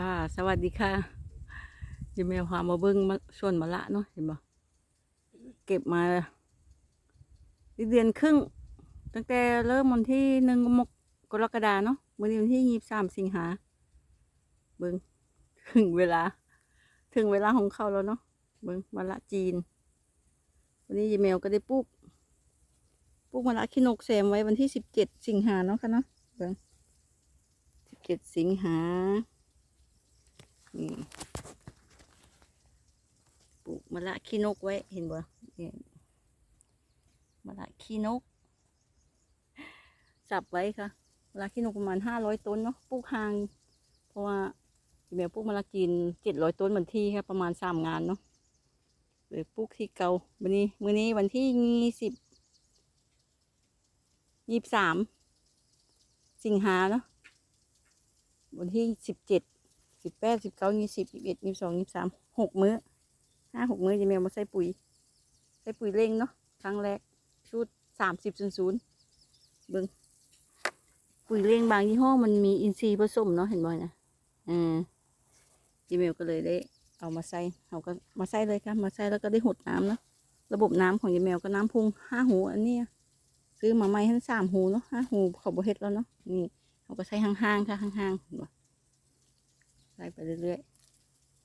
ค่ะ สวัสดีค่ะยิมแมวพามาเบิ้งมาชวนมาละเนาะเห็นบ่เก็บมาเดือนครึ่ง ตั้งแต่เริ่มวันที่หนึ่งมกรกฎาเนาะวันนี้วันที่ยี่สิบสามสิงหาเบิ้งถึงเวลา ถึงเวลาของเขาแล้วเนาะเบิ้งมาละจีน วันนี้ยิมแมวก็ได้ปลูกปลูกมาละขี้นกแซมไว้วันที่สิบเจ็ดสิงหาเนาะค่ะเนาะเบิ้งสิบเจ็ดสิงหา นี่ปลูกมะละขี้นกไว้เห็นบ่เนี่ยมะละขี้นกสับไว้ค่ะมะละขี้นกประมาณห้าร้อยต้นเนาะปลูกห่าง เพราะว่าแม่ปลูกมะละจีนเจ็ดร้อยต้นเหมือนที่ค่ะประมาณสามงานเนาะเลยปลูกที่เก่าวันนี้มื้อนี้วันที่ยี่สิบยี่สิบสามสิงหาเนาะวันที่สิบเจ็ด สิบแปดสิบเก้ายี่สิบยี่สิบเอ็ดยี่สิบสองยี่สิบสามหกมื้อห้าหกมื้อจะแมวมาใส่ปุ๋ย ใส่ปุ๋ยเร่งเนาะครั้งแรกชุดสามสิบศูนย์ศูนย์เบิ้งปุ๋ยเร่งบางยี่ห้อมันมีอินทรีย์ผสมเนาะเห็นบ่อยนะอ่าจีเมลก็เลยได้ เอามาใส่เขาก็มาใส่เลยค่ะมาใส่แล้วก็ได้หดน้ำเนาะระบบน้ำของยีเมลก็น้ำพุงห้าหูอันนี้ซื้อมาใหม่ทั้งสามหูเนาะห้าหูเขาบเฮ็ดแล้วเนาะนี่เราก็ใช้ห่างๆค่ะห่างๆเห็นบ่ เรื่อย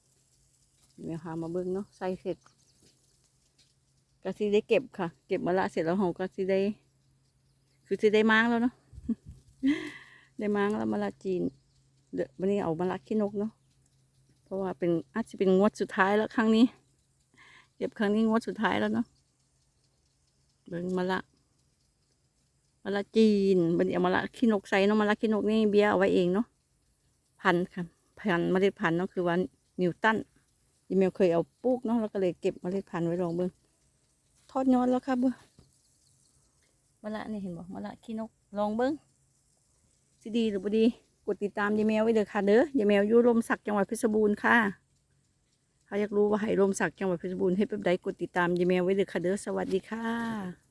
ๆเดี๋ยวหามาเบิ้งเนาะใส่เสร็จก็สิได้เก็บค่ะ เก็บมาละเสร็จแล้วเราก็สิได้ คือสิได้มางแล้วเนาะได้มางแล้วมาละจีนเดี๋ยววันนี้เอามาละขี้นกเนาะเพราะว่าเป็นอาจจะเป็นงวดสุดท้ายแล้วครั้งนี้ เก็บครั้งนี้งวดสุดท้ายแล้วเนาะเบิ้งมาละมะละจีนบันนี้เอามะละขี้นกใส่เนาะมะละขี้นกนี่เบี้ยเอาไว้เองเนาะพันค่ะ พันธุ์เมล็ดพันธุ์เนาะคือว่านิวตันยีเมลเคยเอาปลูกเนาะแล้วก็เลยเก็บเมล็ดพันธุ์ไว้ลองเบิ่งทอดยอดแล้วค่ะเบิ่งมะละนี่เห็นบ่มะละขี้นกลองเบิ่งสิดีหรือบ่ดีกดติดตามยีเมลไว้เด้อค่ะเด้อยีเมลอยู่ลมสักจังหวัดเพชรบูรณ์ค่ะถ้าอยากรู้ว่าให้ลมสักจังหวัดเพชรบูรณ์ให้แบบใดกดติดตามยีเมลไว้เด้อค่ะเด้อสวัสดีค่ะ